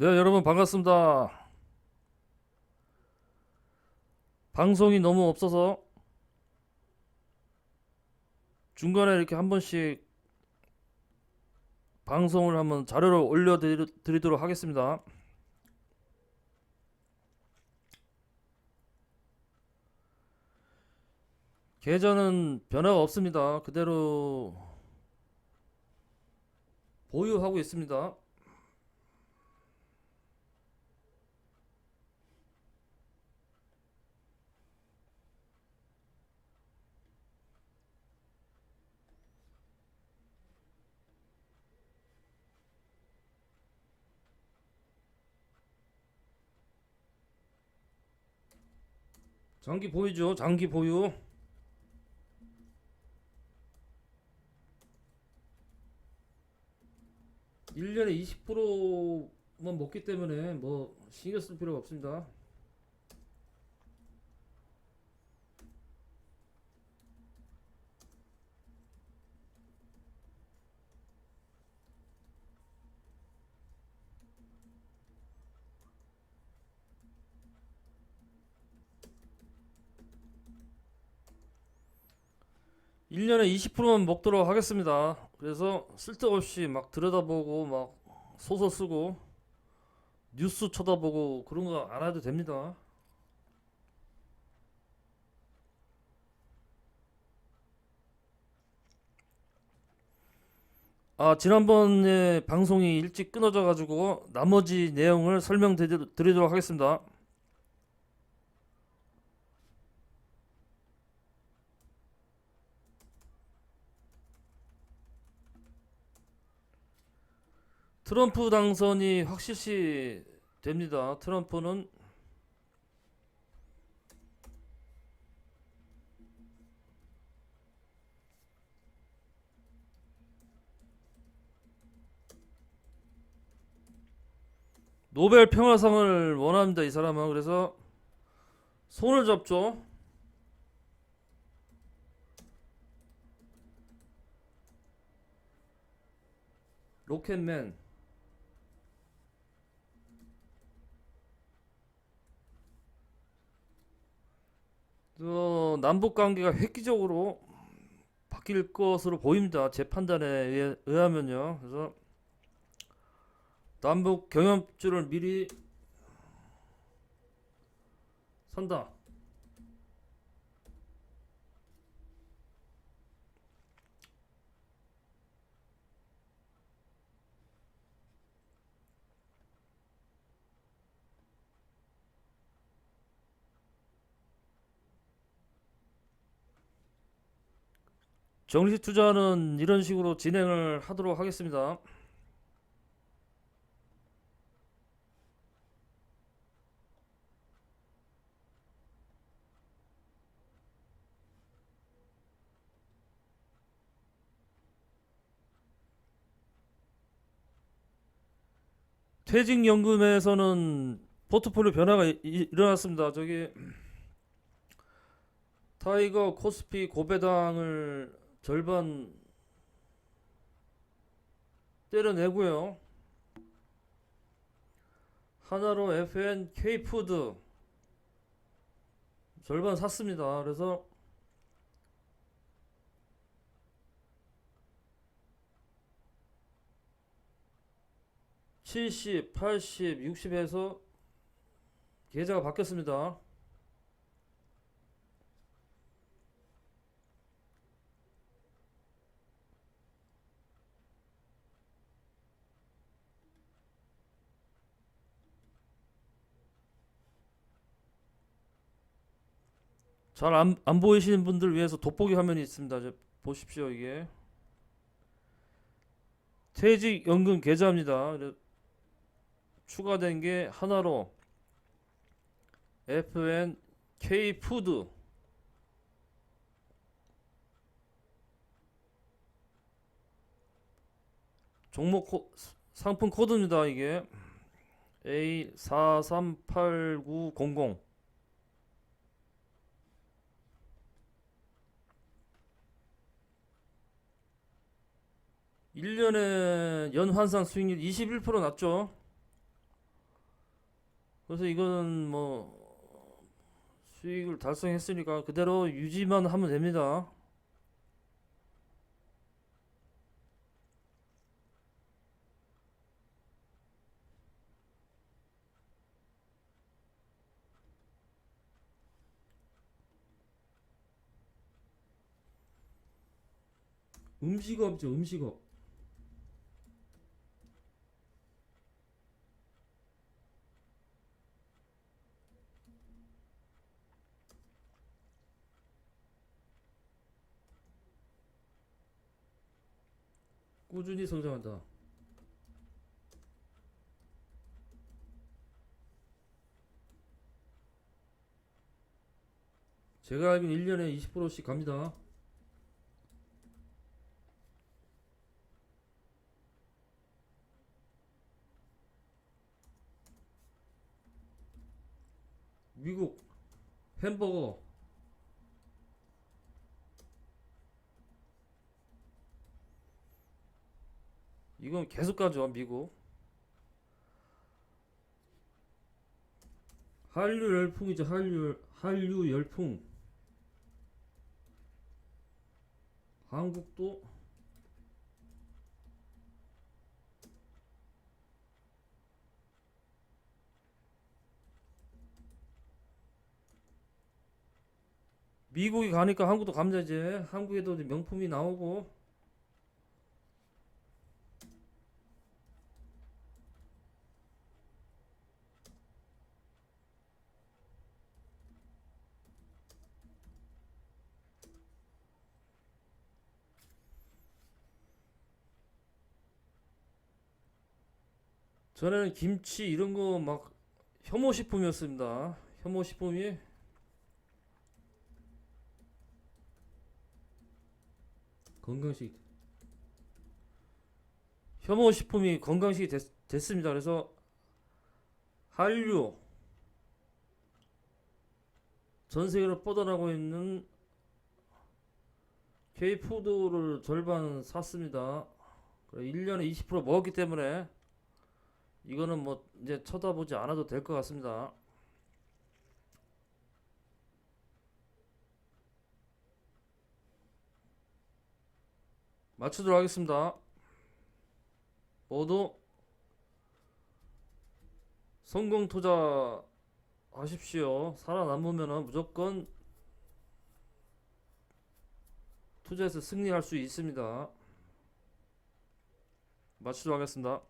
네, 여러분 반갑습니다. 방송이 너무 없어서 중간에 이렇게 한 번씩 방송을 한번 자료를 올려드리도록 하겠습니다. 계좌는 변화가 없습니다. 그대로 보유하고 있습니다. 장기 보유죠. 장기 보유. 일년에 20%만 먹기 때문에 뭐 신경 쓸 필요가 없습니다. 일년에 20%만 먹도록 하겠습니다. 그래서 쓸데없이 막 들여다보고 막 소설 쓰고 뉴스 쳐다보고 그런 거 안 해도 됩니다. 아, 지난번에 방송이 일찍 끊어져 가지고 나머지 내용을 설명드리도록 하겠습니다. 트럼프 당선이 확실시 됩니다. 트럼프는 노벨 평화상을 원합니다. 이 사람은 그래서 손을 잡죠. 로켓맨 어, 남북 관계가 획기적으로 바뀔 것으로 보입니다. 제 판단에 의하면요. 그래서 남북 경협주를 미리 선다. 정식 투자는 이런 식으로 진행을 하도록 하겠습니다. 퇴직연금에서는 포트폴리오 변화가 일어났습니다. 저기 타이거 코스피 고배당을 절반 때려내고요. 하나로 FN K푸드 절반 샀습니다. 그래서 칠십, 팔십, 육십에서 계좌가 바뀌었습니다. 잘안 안 보이시는 분들 위해서 돋보기 화면이 있습니다. 보십시오 이게 퇴직연금 계좌입니다. 추가된 게 하나로 FN K 푸드 종목 코, 상품 코드입니다. 이게 A438900 1년에 연환상 수익률 21% 났죠. 그래서 이거는 뭐 수익을 달성했으니까 그대로 유지만 하면 됩니다. 음식업이죠, 음식업. 꾸준히 성장한다. 제가 알기로는 1년에 20%씩 갑니다. 미국 햄버거 이건 계속 가죠 미국. 한류 열풍이죠 한류 한류 열풍. 한국도 미국이 가니까 한국도 이제. 한국에도 명품이 나오고 전에는 김치 이런 거 막 혐오식품이었습니다 혐오식품이 건강식 혐오식품이 건강식이 됐, 됐습니다. 그래서 한류 전 세계로 뻗어나고 있는 K푸드를 절반 샀습니다. 1년에 20% 먹었기 때문에 이거는 뭐 이제 쳐다보지 않아도 될 것 같습니다. 마치도록 하겠습니다. 모두 성공 투자 하십시오. 살아남으면 무조건 투자해서 승리할 수 있습니다. 마치도록 하겠습니다.